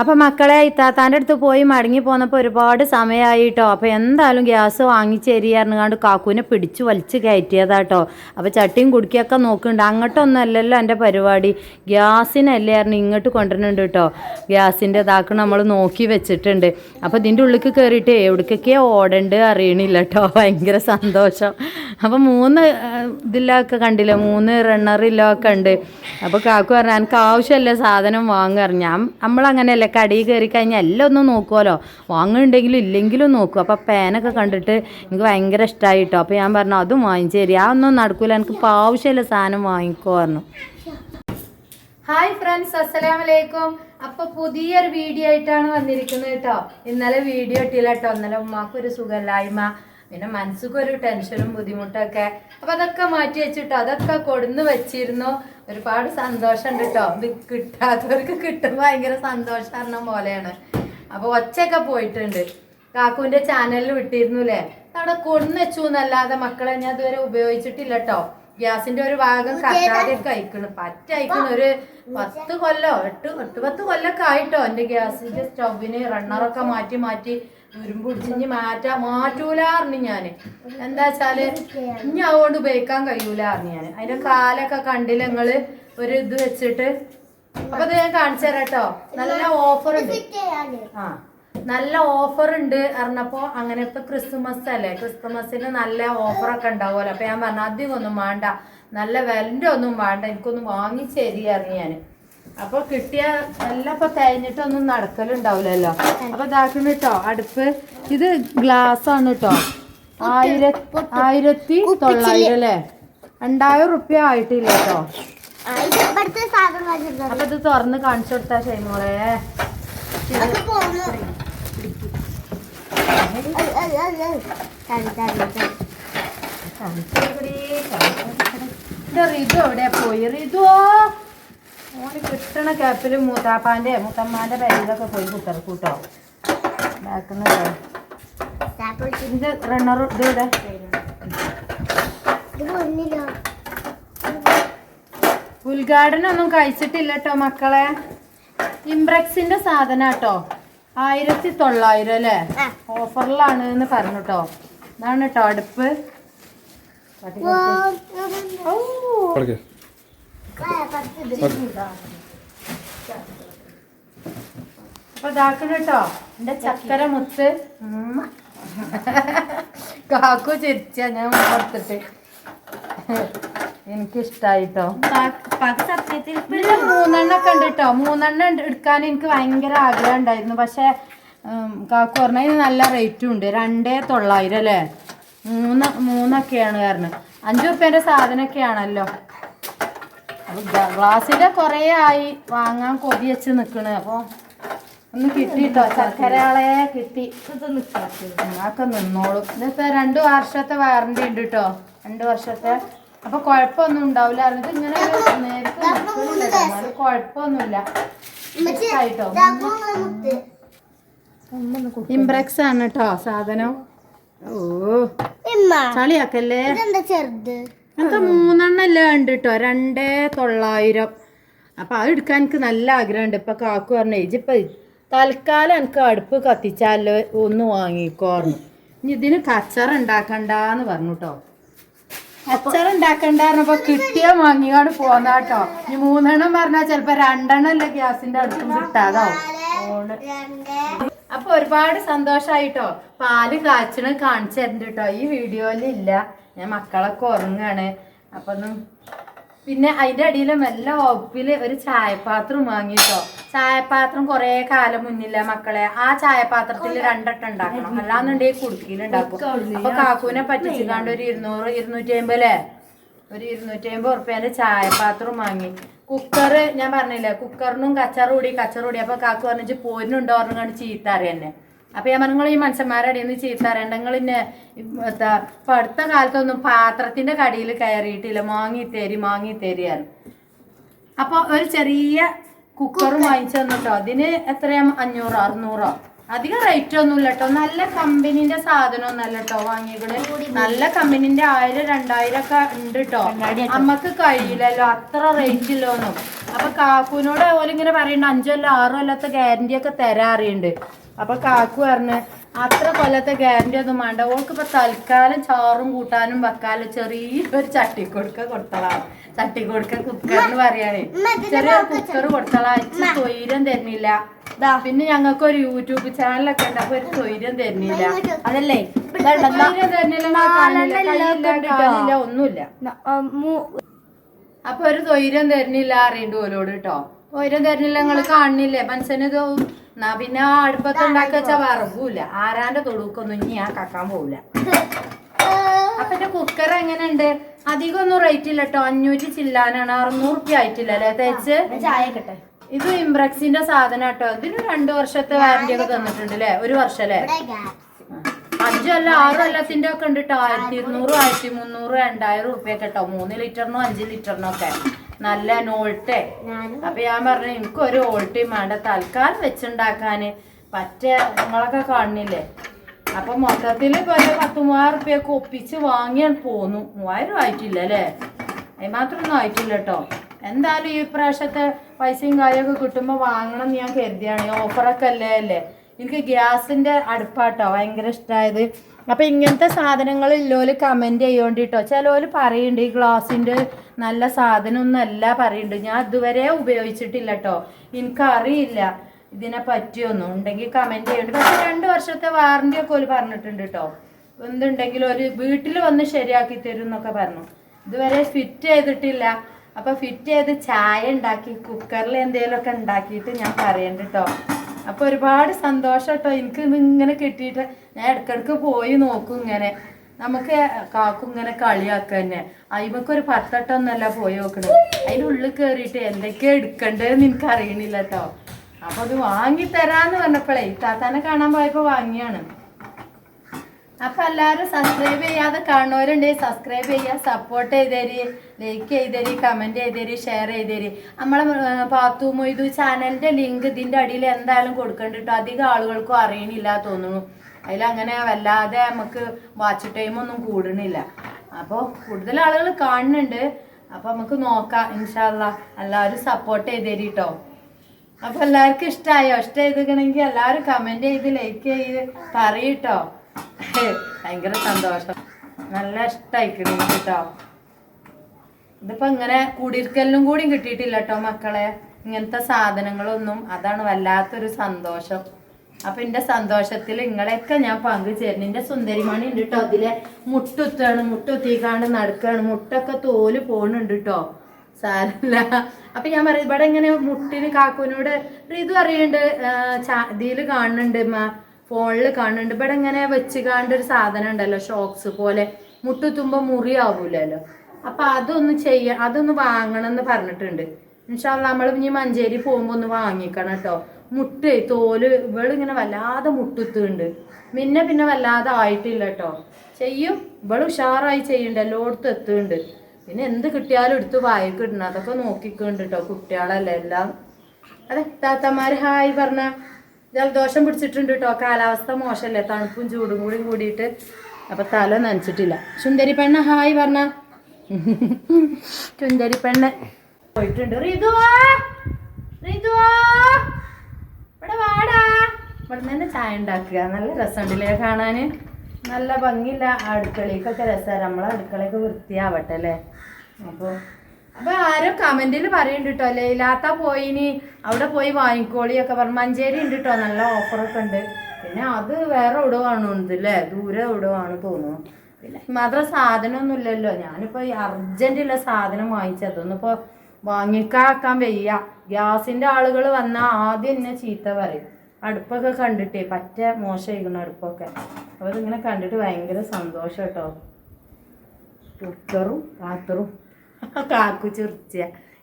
അപ്പം മക്കളെ ഇത്താത്താന്റെ അടുത്ത് പോയി മടങ്ങി പോന്നപ്പോൾ ഒരുപാട് സമയമായി കേട്ടോ അപ്പോൾ എന്തായാലും ഗ്യാസ് വാങ്ങിച്ചേരിയായിരുന്നുകാണ്ട് കാക്കൂനെ പിടിച്ച് വലിച്ച് കയറ്റിയതാട്ടോ. അപ്പോൾ ചട്ടിയും കുടുക്കിയൊക്കെ നോക്കുന്നുണ്ട്. അങ്ങോട്ടൊന്നും അല്ലല്ലോ എന്റെ പരിപാടി. ഗ്യാസിനല്ലേ ആയിരുന്നു ഇങ്ങോട്ട് കൊണ്ടുവരുന്നുണ്ട് കേട്ടോ ഗ്യാസിന്റെ ഇതാക്ക് നമ്മൾ നോക്കി വെച്ചിട്ടുണ്ട്. അപ്പോൾ ഇതിന്റെ ഉള്ളിൽ കയറിയിട്ട് എവിടേക്കൊക്കെ ഓടണ്ട് അറിയണില്ല കേട്ടോ ഭയങ്കര സന്തോഷം. അപ്പോൾ മൂന്ന് ഇതിലൊക്കെ കണ്ടില്ലേ? മൂന്ന് റണ്ണറിലൊക്കെ ഉണ്ട്. അപ്പോൾ കാക്കു പറഞ്ഞു എനിക്ക് ആവശ്യമല്ല സാധനം വാങ്ങാറ് ഞാൻ നമ്മളങ്ങനെയല്ലേ കടയിൽ കയറി കഴിഞ്ഞാൽ എല്ലാം ഒന്നും നോക്കുമല്ലോ വാങ്ങുന്നുണ്ടെങ്കിലും ഇല്ലെങ്കിലും നോക്കും. അപ്പോൾ പേനൊക്കെ കണ്ടിട്ട് എനിക്ക് ഭയങ്കര ഇഷ്ടമായി കേട്ടോ അപ്പോൾ ഞാൻ പറഞ്ഞു അതും വാങ്ങിച്ചു തരി. ആ ഒന്നും നടക്കൂല. എനിക്ക് ഇപ്പോൾ ആവശ്യമില്ല സാധനം വാങ്ങിക്കോ പറഞ്ഞു. ഹായ് ഫ്രണ്ട്സ് അസ്സലാമലൈക്കും അപ്പൊ പുതിയൊരു വീഡിയോ ആയിട്ടാണ് വന്നിരിക്കുന്നത് കേട്ടോ. ഇന്നലെ വീഡിയോ ഇട്ടില്ല കേട്ടോ. ഇന്നലെ ഉമ്മാക്കൊരു സുഖമില്ലായ്മ. പിന്നെ മനസ്സുക്ക് ഒരു ടെൻഷനും ബുദ്ധിമുട്ടൊക്കെ. അപ്പൊ അതൊക്കെ മാറ്റി വെച്ചിട്ടോ? അതൊക്കെ കൊടുന്ന് വെച്ചിരുന്നു. ഒരുപാട് സന്തോഷമുണ്ട് കേട്ടോ ഇത് കിട്ടാത്തവർക്ക് കിട്ടും ഭയങ്കര സന്തോഷം പോലെയാണ്. അപ്പൊ ഒച്ചയൊക്കെ പോയിട്ടുണ്ട്. കാക്കുവിന്റെ ചാനലിൽ വിട്ടിരുന്നു അല്ലേ അവിടെ കൊടുന്ന് വെച്ചു എന്നല്ലാതെ മക്കളെ ഞാൻ ഇതുവരെ ഉപയോഗിച്ചിട്ടില്ല കേട്ടോ ഗ്യാസിന്റെ ഒരു ഭാഗം കത്താതെ കഴിക്കണ് പറ്റ അയക്കണ ഒരു പത്ത് കൊല്ലോ എട്ട് എട്ട് പത്ത് കൊല്ലൊക്കെ ആയിട്ടോ എന്റെ ഗ്യാസിന്റെ സ്റ്റൗവിന് റണ്ണറൊക്കെ മാറ്റി മാറ്റി. പിടിച്ചിഞ്ഞ് മാറ്റാ മാറ്റൂലാറിഞ്ഞു ഞാൻ. എന്താ വെച്ചാൽ ഇനി അതുകൊണ്ട് ഉപയോഗിക്കാൻ കഴിയൂലാറിഞ്ഞു ഞാൻ. അതിന്റെ കാലൊക്കെ കണ്ടില്ല നിങ്ങൾ? ഒരു ഇത് വെച്ചിട്ട്. അപ്പൊ ഇത് ഞാൻ കാണിച്ചു തരാം കേട്ടോ നല്ല ഓഫർ ഉണ്ട്. ആ. നല്ല ഓഫർ ഉണ്ട് അറിഞ്ഞപ്പോ അങ്ങനെ ഇപ്പൊ ക്രിസ്മസ് അല്ലേ? ക്രിസ്മസിന് നല്ല ഓഫറൊക്കെ ഉണ്ടാവുമല്ലോ. അപ്പൊ ഞാൻ പറഞ്ഞു അധികം ഒന്നും വേണ്ട. നല്ല വിലന്റെ ഒന്നും വേണ്ട. എനിക്കൊന്നും വാങ്ങിച്ചേരി അറിഞ്ഞു ഞാൻ അപ്പൊ കിട്ടിയ എല്ലാം ഇപ്പൊ തേഞ്ഞിട്ടൊന്നും നടക്കലുണ്ടാവില്ലല്ലോ. അപ്പൊ ഇതാക്കണം കേട്ടോ അടുപ്പ്. ഇത് ഗ്ലാസ് ആണ് കേട്ടോ. ആയിരത്തി ആയിരത്തി തൊള്ളായിരം അല്ലേ? രണ്ടായിരം റുപ്യ ആയിട്ടില്ല കേട്ടോ. അപ്പൊ ഇത് തുറന്ന് കാണിച്ചു കൊടുത്താ ഷൈമോളെ തടി. ഇത് റിതു എവിടെയാ പോയി? റിതു ഓന് കിട്ടണ ക്യാപ്പിൽ മൂത്താപ്പാന്റെ മൂത്തമ്മാന്റെ പേരിലൊക്കെ പോയി കുത്തർക്കൂട്ടോ കൂട്ടോ? വെച്ച് ഇത് റണ്ണർ ഇത് ഇവിടെ ഇത് പൊന്നില്ല. ഉദ്ഘാടനം ഒന്നും കഴിച്ചിട്ടില്ല കേട്ടോ മക്കളെ. ഇംബ്രക്സിന്റെ സാധന കേട്ടോ ആയിരത്തി തൊള്ളായിരം അല്ലേ? ഓഫറിലാണ് എന്ന് പറഞ്ഞു കേട്ടോ ഇതാണ് കേട്ടോ അടുപ്പ്. ഓ, ഔ. കൊടുക്ക്. ആ, പത്ത് ഇത്. കേട്ടോ എന്റെ ചക്കര മുത്ത്. കാക്കു ചിരിച്ച ഞാൻ കൊടുത്തിട്ട് എനിക്കിഷ്ടായിട്ടോ. ഇതിൽ മൂന്നെണ്ണ ഒക്കെ ഉണ്ട് കേട്ടോ മൂന്നെണ്ണം എടുക്കാൻ എനിക്ക് ഭയങ്കര ആഗ്രഹം ഉണ്ടായിരുന്നു. പക്ഷെ കാക്കു പറഞ്ഞ നല്ല റേറ്റും ഉണ്ട്. രണ്ടേ തൊള്ളായിരം അല്ലേ? മൂന്ന് മൂന്നൊക്കെയാണ് കാരണം അഞ്ചു റുപ്യന്റെ സാധനമൊക്കെയാണല്ലോ. അപ്പൊ ഗ- ഗ്ലാസ്സിന്റെ കൊറേ ആയി വാങ്ങാൻ കൊതി വെച്ച് നിക്കണ്. അപ്പൊ ഒന്ന് കിട്ടിട്ടോ? ചക്കരയാളെ കിട്ടി. ഒക്കെ നിന്നോളും. ഇതിപ്പോ രണ്ടു വർഷത്തെ വാറണ്ടി ഉണ്ട് കേട്ടോ രണ്ടു വർഷത്തെ. അപ്പൊ കുഴപ്പമൊന്നും ഉണ്ടാവില്ല ഇത് ഇങ്ങനെ നേരത്തെ കുഴപ്പമൊന്നുമില്ല മുത്ത്. ഇംബ്രക്സ് ആണ് കേട്ടോ സാധനം. ഓ. ചളിയാക്കല്ലേ? ചെറുത്? അങ്ങനത്തെ മൂന്നെണ്ണം എല്ലാം ഉണ്ട് കേട്ടോ രണ്ടേ തൊള്ളായിരം. അപ്പൊ അത് എടുക്കാൻ എനിക്ക് നല്ല ആഗ്രഹമുണ്ട്. ഇപ്പൊ കാക്കു പറഞ്ഞു ഇജിപ്പോ തൽക്കാലം എനിക്ക് അടുപ്പ് കത്തിച്ചാലോ? ഒന്ന് വാങ്ങിക്കോർന്നു ഇനി ഇതിന് കച്ചറ ഉണ്ടാക്കണ്ടെന്ന് പറഞ്ഞു കേട്ടോ കച്ചറ ഉണ്ടാക്കണ്ടെന്നപ്പോ കിട്ടിയ വാങ്ങിക്കാണ്ട് പോന്നാട്ടോ ഇനി മൂന്നെണ്ണം പറഞ്ഞാൽ ചിലപ്പോ രണ്ടെണ്ണം അല്ലേ ഗ്യാസിന്റെ അടുത്തും കിട്ടാതാവും. അപ്പൊ ഒരുപാട് സന്തോഷായിട്ടോ. പാൽ കാച്ചണ് കാണിച്ചു കേട്ടോ ഈ വീഡിയോയിൽ ഇല്ല. ഞാൻ മക്കളൊക്കെ ഉറങ്ങാണ്. അപ്പൊ പിന്നെ അതിന്റെ അടിയിൽ മെല്ല വകുപ്പിൽ ഒരു ചായപാത്രം വാങ്ങിട്ടോ. ചായപാത്രം കുറെ കാലം മുന്നില്ല മക്കളെ. ആ ചായപാത്രത്തിൽ രണ്ടെണ്ണം ഉണ്ടാക്കണം. അല്ലാന്നുണ്ടെങ്കിൽ കുടുക്കിയിലുണ്ടാക്കും അപ്പൊ കാക്കൂനെ പറ്റിച്ചിക്കാണ്ട് ഒരു ഇരുന്നൂറ് ഇരുന്നൂറ്റി അമ്പത് അല്ലേ? ഒരു ഇരുന്നൂറ്റി അമ്പത് ഉറുപ്പ്യന്റെ ചായപാത്രം വാങ്ങി. കുക്കർ ഞാൻ പറഞ്ഞില്ലേ കുക്കറിനും കച്ചറും കൂടി കച്ചറും കൂടി. അപ്പൊ കാക്കു പറഞ്ഞിട്ട് പോരിനുണ്ടോ പറഞ്ഞു ചീത്ത അറിയന്നെ. അപ്പൊ ഞാൻ പറഞ്ഞു ഈ മനുഷ്യന്മാരുടെ ഇടയിൽ നിന്ന് ചീത്ത അറിയണ്ട. നിങ്ങൾ ഇന്നെ എന്താ ഇപ്പൊ അടുത്ത കാലത്തൊന്നും പാത്രത്തിന്റെ കടിയിൽ കയറിയിട്ടില്ല. മാങ്ങി തേരി മാങ്ങി തരിയാണ് അപ്പൊ ഒരു ചെറിയ കുക്കർ. വാങ്ങിച്ചു തന്നിട്ടോ അതിന് എത്രയാ? അഞ്ഞൂറോ അറുന്നൂറോ. അധികം റേറ്റ് ഒന്നും ഇല്ല കേട്ടോ നല്ല കമ്പനിന്റെ സാധനം ഒന്നല്ല കേട്ടോ വാങ്ങിയിട്ട് നല്ല കമ്പനിന്റെ ആയിരം രണ്ടായിരം ഒക്കെ ഉണ്ട് കേട്ടോ അമ്മയ്ക്ക് കഴിയില്ലല്ലോ അത്ര റേറ്റ് ഇല്ലോന്നും. അപ്പൊ കാക്കുവിനോട് ഓലിങ്ങനെ പറയുന്നുണ്ട് അഞ്ചോ അല്ല ആറോ കൊല്ലത്തെ ഗ്യാരണ്ടി ഒക്കെ തരാറിയുണ്ട്. അപ്പൊ കാക്കു പറഞ്ഞ് അത്ര കൊല്ലത്തെ ഗ്യാരണ്ടി ഒന്നും വേണ്ട. ഓൾക്ക് ഇപ്പൊ തൽക്കാലം ചോറും കൂട്ടാനും വെക്കാലും. ചെറിയൊരു ചട്ടി കൊടുക്ക കൊടുത്തളാ ചട്ടി കൊടുക്ക കുക്കറിന് പറയണേ ചെറിയ കുക്കർ കൊടുത്തളാ. അച്ഛൻ തൊയിരം തരുന്നില്ല. പിന്നെ ഞങ്ങൾക്ക് ഒരു യൂട്യൂബ് ചാനലൊക്കെ ഉണ്ട്. അപ്പൊ ഒരു തൊയിരം തരുന്നില്ല. അതല്ലേ? തരുന്നില്ല ഒന്നുമില്ല. അപ്പൊ ഒരു തൊയിരം തരുന്നില്ല അറിയണ്ട ഓലോട് കേട്ടോ തൊയിരം തരുന്നില്ല നിങ്ങൾ കാണുന്നില്ലേ മനസ്സിന് എന്നാ പിന്നെ അടുപ്പത്ത് ഉണ്ടാക്കി വെച്ചാ വറവൂല. ആരാന്റെ തൊടുക്കൊന്നും ഇനി ഞാൻ കക്കാൻ പോവില്ല അപ്പൊ എന്റെ കുക്കർ എങ്ങനെയുണ്ട്? അധികം ഒന്നും റേറ്റ് ഇല്ല കേട്ടോ അഞ്ഞൂറ്റി ചില്ലാനാണ്. അറുന്നൂറ് റുപ്യ ആയിട്ടില്ല അല്ലേ തേച്ച്? ഇത് ഇംബ്രക്സിന്റെ സാധനം കേട്ടോ ഇതിന് രണ്ടു വർഷത്തെ വാറന്റി ഒക്കെ തന്നിട്ടുണ്ട് അല്ലേ ഒരു വർഷം അല്ലേ അഞ്ചല്ല ആറ് കൊല്ലത്തിന്റെ ഒക്കെ ഉണ്ട് കേട്ടോ ആയിരത്തി ഇരുന്നൂറ് ആയിരത്തി മുന്നൂറ് രണ്ടായിരം റുപ്യ കേട്ടോ മൂന്ന് ലിറ്ററിനും അഞ്ച് ലിറ്ററിനും ഒക്കെ. നല്ല നോൾട്ടെ. അപ്പൊ ഞാൻ പറഞ്ഞു എനിക്ക് ഒരു ഓൾട്ടയും വേണ്ട. തൽക്കാലം വെച്ചുണ്ടാക്കാന്. പറ്റ നിങ്ങളൊക്കെ കാണുന്നില്ലേ? അപ്പൊ മൊത്തത്തിൽ ഇപ്പൊ പത്ത് മൂവായിരം റുപ്യൊക്കെ ഒപ്പിച്ച് വാങ്ങിയാൽ പോന്നു. മൂവായിരം ആയിട്ടില്ല അല്ലേ? അതിന് മാത്രമൊന്നും ആയിട്ടില്ല കേട്ടോ എന്തായാലും ഈ പ്രാവശ്യത്തെ പൈസയും കാര്യമൊക്കെ കിട്ടുമ്പോൾ വാങ്ങണം എന്ന് ഞാൻ കരുതിയാണ്. ഓഫറൊക്കെ അല്ലേ അല്ലേ? എനിക്ക് ഗ്യാസിന്റെ അടുപ്പാട്ടോ ഭയങ്കര ഇഷ്ടമായത് അപ്പൊ ഇങ്ങനത്തെ സാധനങ്ങൾ ഇല്ലോൽ കമന്റ് ചെയ്യോണ്ടിട്ടോ. ചിലോൽ പറയുന്നുണ്ട് ഈ ഗ്ലാസിന്റെ നല്ല സാധനം ഒന്നും അല്ല പറയുന്നുണ്ട് ഞാൻ ഇതുവരെ ഉപയോഗിച്ചിട്ടില്ല കേട്ടോ എനിക്കറിയില്ല. ഇതിനെ പറ്റിയൊന്നും. ഉണ്ടെങ്കിൽ കമന്റ് ചെയ്യണ്ട. പക്ഷെ രണ്ട് വർഷത്തെ വാറന്റി ഒക്കെ ഒരു പറഞ്ഞിട്ടുണ്ട് കേട്ടോ എന്തുണ്ടെങ്കിലും ഒരു വീട്ടിൽ വന്ന് ശരിയാക്കി തരും എന്നൊക്കെ പറഞ്ഞു. ഇതുവരെ ഫിറ്റ് ചെയ്തിട്ടില്ല. അപ്പൊ ഫിറ്റ് ചെയ്ത് ചായ ഉണ്ടാക്കി കുക്കറിൽ എന്തെങ്കിലുമൊക്കെ ഉണ്ടാക്കിയിട്ട് ഞാൻ പറയണ്ട കേട്ടോ അപ്പൊ ഒരുപാട് സന്തോഷം കേട്ടോ എനിക്ക് ഇങ്ങനെ കിട്ടിയിട്ട് ഞാൻ ഇടക്കിടക്ക് പോയി നോക്കും ഇങ്ങനെ. നമുക്ക് കാക്കും ഇങ്ങനെ കളിയാക്കുക തന്നെ. അയിമക്ക് ഒരു പത്തട്ടൊന്നല്ല പോയി നോക്കണത് അതിന്റെ ഉള്ളിൽ കയറിയിട്ട് എന്തൊക്കെയാ എടുക്കണ്ടതെന്ന് എനിക്ക് അറിയണില്ല കേട്ടോ അപ്പൊ അത് വാങ്ങി തരാന്ന് പറഞ്ഞപ്പോഴേ താത്താനെ കാണാൻ പോയപ്പോ വാങ്ങിയാണ്. അപ്പൊ എല്ലാരും സബ്സ്ക്രൈബ് ചെയ്യാതെ കാണുന്നവരുണ്ടെങ്കിൽ സബ്സ്ക്രൈബ് ചെയ്യുക സപ്പോർട്ട് ചെയ്തേരി ലൈക്ക് ചെയ്തേരി കമന്റ് ചെയ്തേരി ഷെയർ ചെയ്തേരി. നമ്മളെ പാത്തു മൊയ്തു ചാനലിന്റെ ലിങ്ക് ഇതിന്റെ അടിയിൽ എന്തായാലും കൊടുക്കണ്ടിട്ടോ. അധികം ആളുകൾക്കും അറിയണില്ല തോന്നുന്നു. അതിലങ്ങനെ വല്ലാതെ നമുക്ക് വാച്ച് ടൈം ഒന്നും കൂടണില്ല അപ്പോൾ കൂടുതൽ ആളുകൾ കാണുന്നുണ്ട്. അപ്പോൾ നമുക്ക് നോക്കാം ഇൻഷാല്ല എല്ലാവരും സപ്പോർട്ട് ചെയ്തേരി കേട്ടോ അപ്പോൾ എല്ലാവർക്കും ഇഷ്ടമായോ ഇഷ്ടം ചെയ്തിക്കണമെങ്കിൽ എല്ലാവരും കമന്റ് ചെയ്ത് ലൈക്ക് ചെയ്ത് പറയിട്ടോ. ഭയങ്കര സന്തോഷം. നല്ല ഇഷ്ടമായിക്കണേ കേട്ടോ. ഇതിപ്പോ ഇങ്ങനെ കുടിയിരിക്കലിനും കൂടി കിട്ടിയിട്ടില്ല കേട്ടോ മക്കളെ. ഇങ്ങനത്തെ സാധനങ്ങളൊന്നും. അതാണ് വല്ലാത്തൊരു സന്തോഷം. അപ്പൊ എന്റെ സന്തോഷത്തിൽ നിങ്ങളെയൊക്കെ ഞാൻ പങ്കുചേരുന്നു എന്റെ സുന്ദരിമണി ഉണ്ട് കേട്ടോ അതിലെ മുട്ടുത്താണ് മുട്ടുത്തിക്കാണ്ട് നടക്കാണ്. മുട്ടൊക്കെ തോൽ പോണുണ്ട് കേട്ടോ സാരല്ല. അപ്പൊ ഞാൻ പറയും ഇവിടെ ഇങ്ങനെ മുട്ടിന് കാക്കുവിനോട് ഇത് അറിയണ്ട് ഇതിൽ കാണുന്നുണ്ട് ഫോണിൽ കാണുന്നുണ്ട്. ഇവിടെ ഇങ്ങനെ വെച്ച് കാണേണ്ട ഒരു സാധനം ഉണ്ടല്ലോ ഷോക്സ് പോലെ. മുട്ടുത്തുമ്പോ മുറിയാവൂലല്ലോ. അപ്പൊ അതൊന്ന് ചെയ്യ അതൊന്ന് വാങ്ങണം എന്ന് പറഞ്ഞിട്ടുണ്ട്. നമ്മൾ ഇനി മഞ്ചേരി പോകുമ്പോ ഒന്ന് വാങ്ങിക്കണം കേട്ടോ മുട്ട് തോൽ ഇവളിങ്ങനെ വല്ലാതെ മുട്ടുത്തുണ്ട്. പിന്നെ പിന്നെ വല്ലാതെ ആയിട്ടില്ല കേട്ടോ ചെയ്യും. ഇവൾ ഉഷാറായി ചെയ്യണ്ട എല്ലായിടത്തും എത്തുന്നുണ്ട് പിന്നെ എന്ത് കിട്ടിയാലും എടുത്ത് വായിക്ക് ഇടണം. അതൊക്കെ നോക്കിക്കുന്നുണ്ട് കേട്ടോ കുട്ടികളല്ലേ എല്ലാം. അതെ താത്തമാര് ഹായ് പറഞ്ഞ. ജലദോഷം പിടിച്ചിട്ടുണ്ട് കേട്ടോ കാലാവസ്ഥ മോശമല്ലേ തണുപ്പും ചൂടും കൂടി കൂടിയിട്ട്. അപ്പൊ തല നനച്ചിട്ടില്ല. സുന്ദരി പെണ്ണ ഹായ് പറഞ്ഞ. സുന്ദരി പെണ്ണ് പോയിട്ടുണ്ട്. റിതുവാ. റിതുവാ. ഇവിടെ തന്നെ ചായ ഉണ്ടാക്കുക. നല്ല രസമുണ്ടല്ലേ കാണാൻ? നല്ല ഭംഗിയില്ല അടുക്കളയ്ക്കൊക്കെ രസമാണ്. നമ്മളെ അടുക്കളയൊക്കെ വൃത്തിയാവട്ടെ അല്ലേ? അപ്പോൾ അപ്പോൾ ആരോ കമന്റിൽ പറയുന്നുണ്ട് കേട്ടോ അല്ലേ? ഇല്ലാത്ത പോയിനി അവിടെ പോയി വാങ്ങിക്കോളിയൊക്കെ പറഞ്ഞു മഞ്ചേരി ഉണ്ട് കേട്ടോ നല്ല ഓഫറൊക്കെ ഉണ്ട്. പിന്നെ അത് വേറെ എവിടെ കാണുന്നത് അല്ലേ? ദൂരെ എവിടെ കാണു തോന്നുന്നു. പിന്നെ മാത്രം സാധനമൊന്നും ഇല്ലല്ലോ. ഞാനിപ്പോൾ ഈ അർജന്റുള്ള സാധനം വാങ്ങിച്ചതൊന്നും ഒന്നിപ്പോൾ വാങ്ങിക്കാക്കാൻ വയ്യ. ഗ്യാസിന്റെ ആളുകൾ വന്നാൽ ആദ്യം എന്നെ ചീത്ത പറയും. അടുപ്പൊക്കെ കണ്ടിട്ടേ പറ്റ മോശമായിരിക്കണം അടുപ്പൊക്കെ. അപ്പൊ ഇതിങ്ങനെ കണ്ടിട്ട് ഭയങ്കര സന്തോഷം കേട്ടോ കുക്കറും പാത്രവും കാക്കു ചിറിച്ച.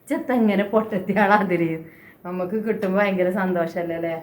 ചെത്തങ്ങനെ പൊട്ടത്തിയാളാതിരി നമുക്ക് കിട്ടുമ്പോൾ ഭയങ്കര സന്തോഷമല്ലേ.